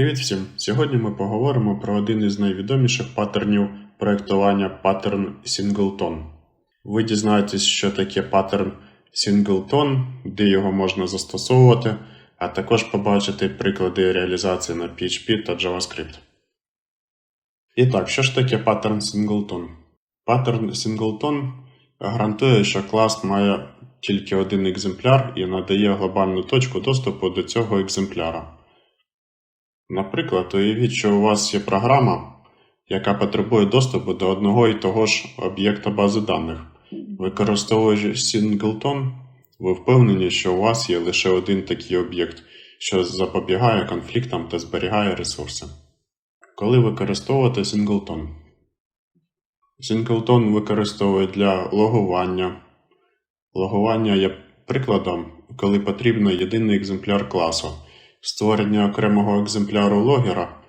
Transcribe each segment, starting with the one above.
Привіт всім! Сьогодні ми поговоримо про один із найвідоміших паттернів проєктування паттерн Singleton. Ви дізнаєтесь, що таке паттерн Singleton, де його можна застосовувати, а також побачите приклади реалізації на PHP та JavaScript. І так, що ж таке паттерн Singleton? Паттерн Singleton гарантує, що клас має тільки один екземпляр і надає глобальну точку доступу до цього екземпляра. Наприклад, уявіть, що у вас є програма, яка потребує доступу до одного і того ж об'єкта бази даних. Використовуючи Singleton, ви впевнені, що у вас є лише один такий об'єкт, що запобігає конфліктам та зберігає ресурси. Коли використовувати Singleton? Singleton використовують для логування. Логування є прикладом, коли потрібно єдиний екземпляр класу. Створення окремого екземпляру логера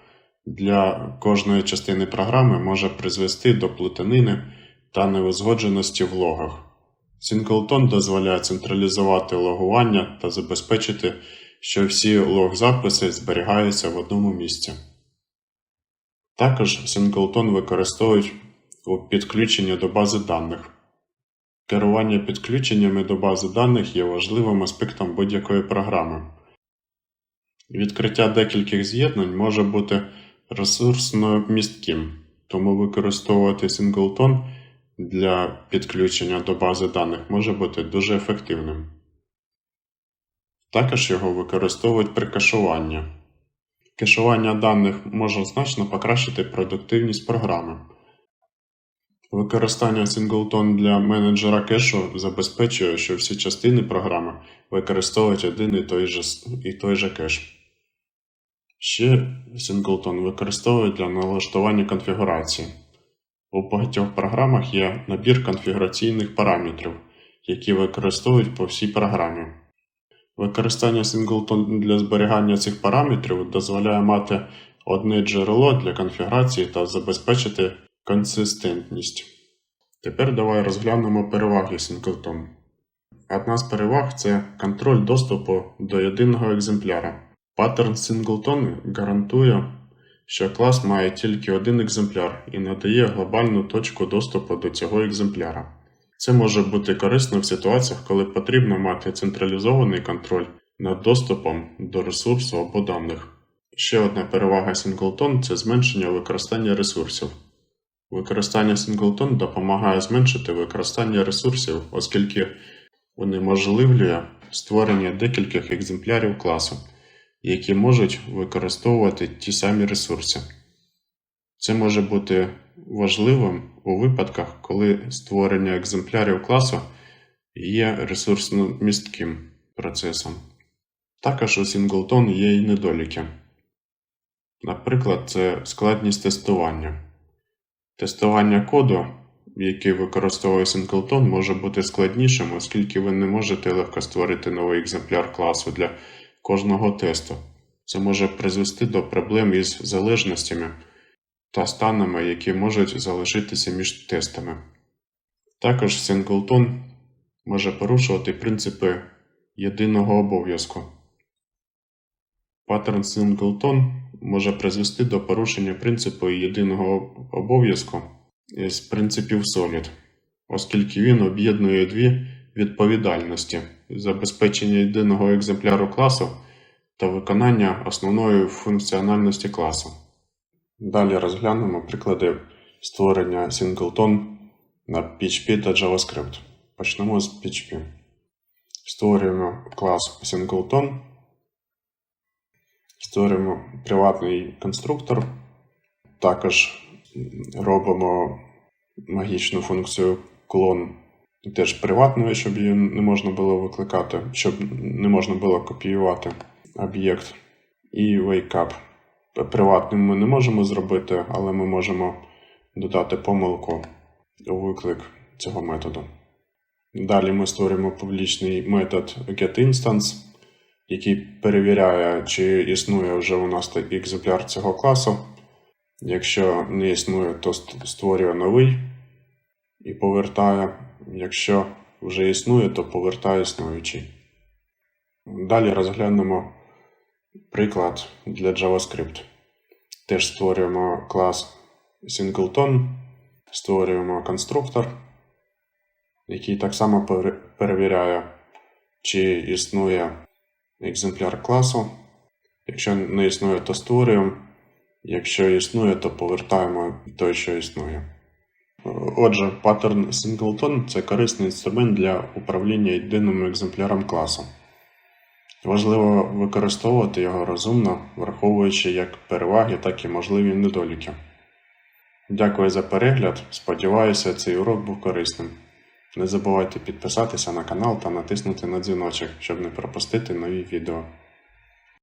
для кожної частини програми може призвести до плутанини та неузгодженості в логах. Singleton дозволяє централізувати логування та забезпечити, що всі лог-записи зберігаються в одному місці. Також Singleton використовують у підключенні до бази даних. Керування підключеннями до бази даних є важливим аспектом будь-якої програми. Відкриття декількох з'єднань може бути ресурсно містким, тому використовувати Singleton для підключення до бази даних може бути дуже ефективним. Також його використовують при кешуванні. Кешування даних може значно покращити продуктивність програми. Використання Singleton для менеджера кешу забезпечує, що всі частини програми використовують один і той же, і той же кеш. Ще Singleton використовують для налаштування конфігурації. У багатьох програмах є набір конфігураційних параметрів, які використовують по всій програмі. Використання Singleton для зберігання цих параметрів дозволяє мати одне джерело для конфігурації та забезпечити консистентність. Тепер давай розглянемо переваги Singleton. Одна з переваг це контроль доступу до єдиного екземпляра. Паттерн Singleton гарантує, що клас має тільки один екземпляр і надає глобальну точку доступу до цього екземпляра. Це може бути корисно в ситуаціях, коли потрібно мати централізований контроль над доступом до ресурсу або даних. Ще одна перевага Singleton це зменшення використання ресурсів. Використання Singleton допомагає зменшити використання ресурсів, оскільки унеможливлює створення декількох екземплярів класу які можуть використовувати ті самі ресурси. Це може бути важливим у випадках, коли створення екземплярів класу є ресурсно містким процесом. Також у Singleton є й недоліки. Наприклад, це складність тестування. Тестування коду, який використовує Singleton, може бути складнішим, оскільки ви не можете легко створити новий екземпляр класу для кожного тесту. Це може призвести до проблем із залежностями та станами, які можуть залишитися між тестами. Також Singleton може порушувати принципи єдиного обов'язку. Паттерн Singleton може призвести до порушення принципу єдиного обов'язку з принципів Solid, оскільки він об'єднує дві відповідальності забезпечення єдиного екземпляру класу та виконання основної функціональності класу. Далі розглянемо приклади створення Singleton на PHP та JavaScript. Почнемо з PHP. Створюємо клас Singleton. Створюємо приватний конструктор. Також робимо магічну функцію клон теж приватною, щоб її не можна було викликати, щоб не можна було копіювати об'єкт. І wake-up. Приватним ми не можемо зробити, але ми можемо додати помилку у виклик цього методу. Далі ми створюємо публічний метод getInstance, який перевіряє, чи існує вже у нас екземпляр цього класу. Якщо не існує, то створює новий і повертає. Якщо вже існує, то повертає існуючий. Далі розглянемо Приклад для JavaScript. Теж створюємо клас Singleton, створюємо конструктор, який так само перевіряє, чи існує екземпляр класу. Якщо не існує, то створюємо. Якщо існує, то повертаємо той, що існує. Отже, паттерн Singleton це корисний інструмент для управління єдиним екземпляром класу. Важливо використовувати його розумно, враховуючи як переваги, так і можливі недоліки. Дякую за перегляд. Сподіваюся, цей урок був корисним. Не забувайте підписатися на канал та натиснути на дзвіночок, щоб не пропустити нові відео.